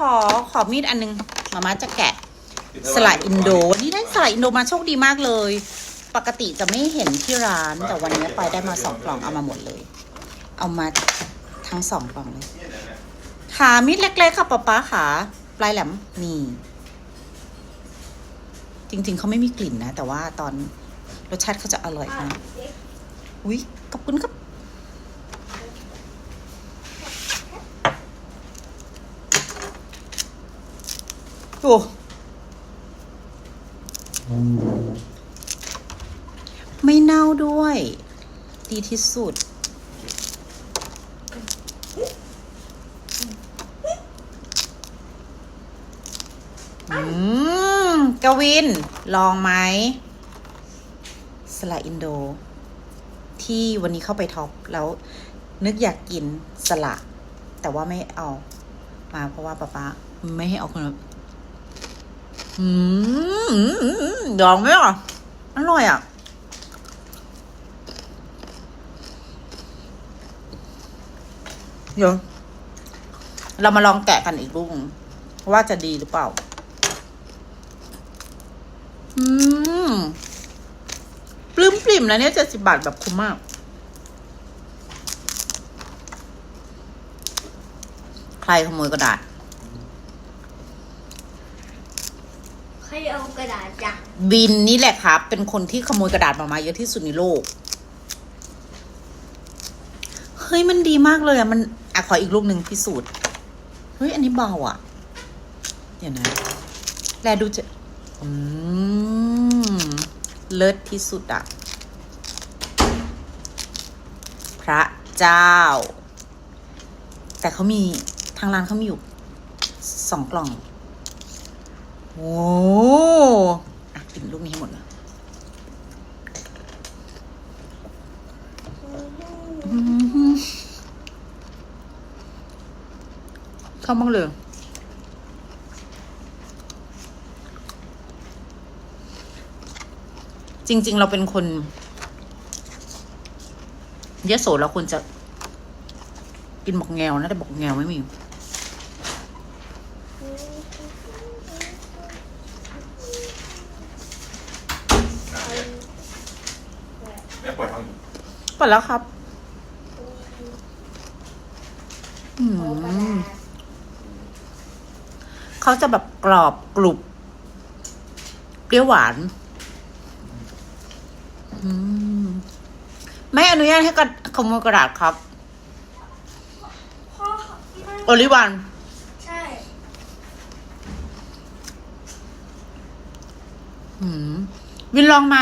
ขอขอมีดอันนึงมาม่าจะแกะสละอินโดวันนี้ได้สละอินโดมาโชคดีมากเลย ปกติจะไม่เห็นที่ร้าน แต่วันนี้ไปได้มาสองกล่องเอามาหมดเลย เอามาทั้งสองกล่องเลยขามิดเล็กๆค่ะป๊าป๊าขาปลายแหลมนี่จริง ๆเขาไม่มีกลิ่นนะ แต่ว่าตอนรสชาติเขาจะอร่อยมากอุ้ยขอบคุณครับ โอ้ไม่เน่าด้วย ดีที่สุด อืม กวิน ลองไหมสละอินโด ที่วันนี้เข้าไปท็อป แล้วนึกอยากกินสละ แต่ว่าไม่เอา มาเพราะว่าป๊าป๊าไม่ให้เอาคนละ อืมลองไหมอะ อร่อยอะ เดี๋ยว เรามาลองแกะกันอีกลูกว่าจะดีหรือเปล่า อืมปลื้มปริ่มแล้วเนี่ยเจ็ดสิบบาทแบบคุ้มมาก ใครขโมยกระดาษ ใครเอากระดาษจ้ะบินนี่แหละครับ เป็นคนที่ขโมยกระดาษมามาเยอะที่สุดในโลก เฮ้ยมันดีมากเลยอะมันอะขออีกลูกหนึ่งพิสูจน์ เฮ้ย อันนี้เบาอะเดี๋ยวนะ แลดูจะ อืม เลิศที่สุดอะพระเจ้า แต่เขามีทางร้านเขามีอยู่สองกล่อง อ้อะกินลูกนี้หมดเลยอืมเข้าบ้างเลยจริง ๆ เราเป็นคนยโสเราควรจะกินบอกแงวนะแต่บอกแงวไม่มี แม่ปล่อยฟังเปิดแล้วครับ อืเอากระมดาษเขาจะแบบกรอบกรุบเปรี้ยวหวาน อืมไม่อนุญาตให้กระขโมยกระดาษครับ พ่อไม่โอลิวัน ใช่อืม วินลองไหม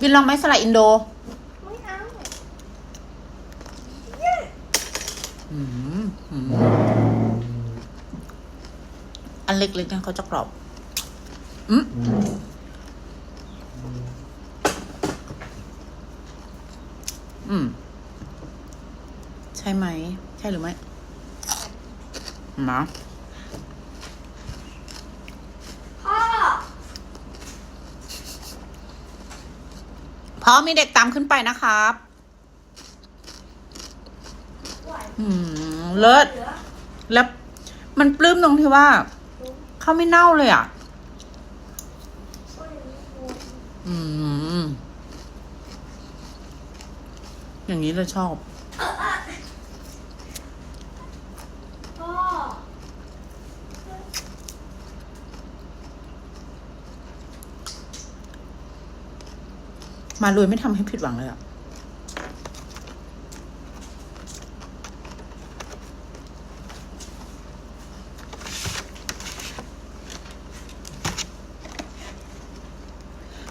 วินลองไหมสลัดอินโดไม่เอาอืมอืมอันเล็กๆนั่นเขาจะกรอบ อืมอืม ใช่ไหม ใช่หรือไม่นะ พ่อ พราะมีเด็กตามขึ้นไปนะครับอืมเลิศเลือแล้วมันปลื้มตรงที่ว่าเขาไม่เน่าเลยอะ อืม อย่างนี้เราชอบ พ่อ มารวยไม่ทำให้ผิดหวังเลยอะ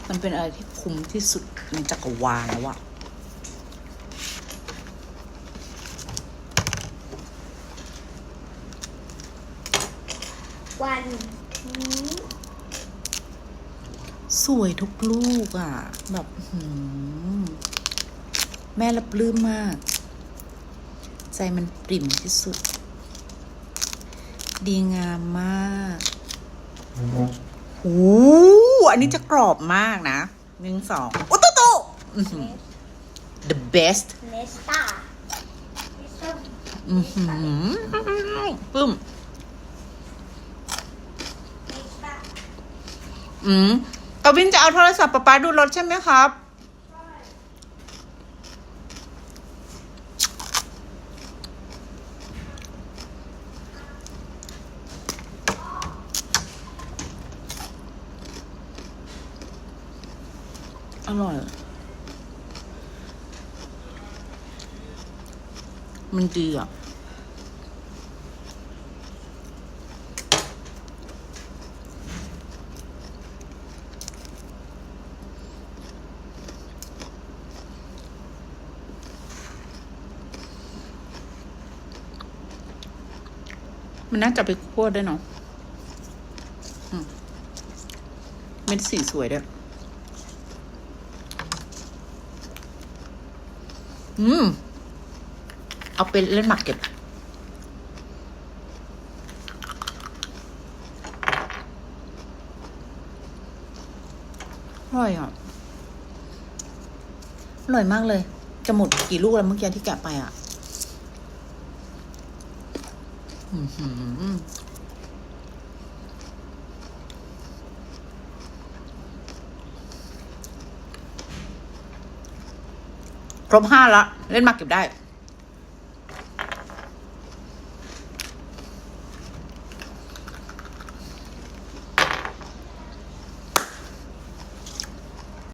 มันเป็นอะไรที่คุ้มที่สุดในจักรวาลแล้วอะวันนี้ สวยทุกลูกอะแบบหืมแม่รับปลื้มมาก ใจมันปริ่มที่สุด ดีงามมากโอ้อันนี้จะกรอบมากนะหนึ่งสองโอ้โตโตอื้อหือ the best เนสตาอือหือปึ้ม อืม กวินจะเอาโทรศัพท์ป๊าป๊าดูรถใช่ไหมครับ อร่อย มันดีอะ มันน่าจะไปคั่วได้เนาะเม็ดสีสวยด้วยอืม เอาไปเล่นหมากเก็บ อร่อยอะ อร่อยมากเลย จะหมดกี่ลูกแล้วเมื่อกี้ที่แกะไปอะ อือหือ ครบห้าละ เล่นมากเก็บได้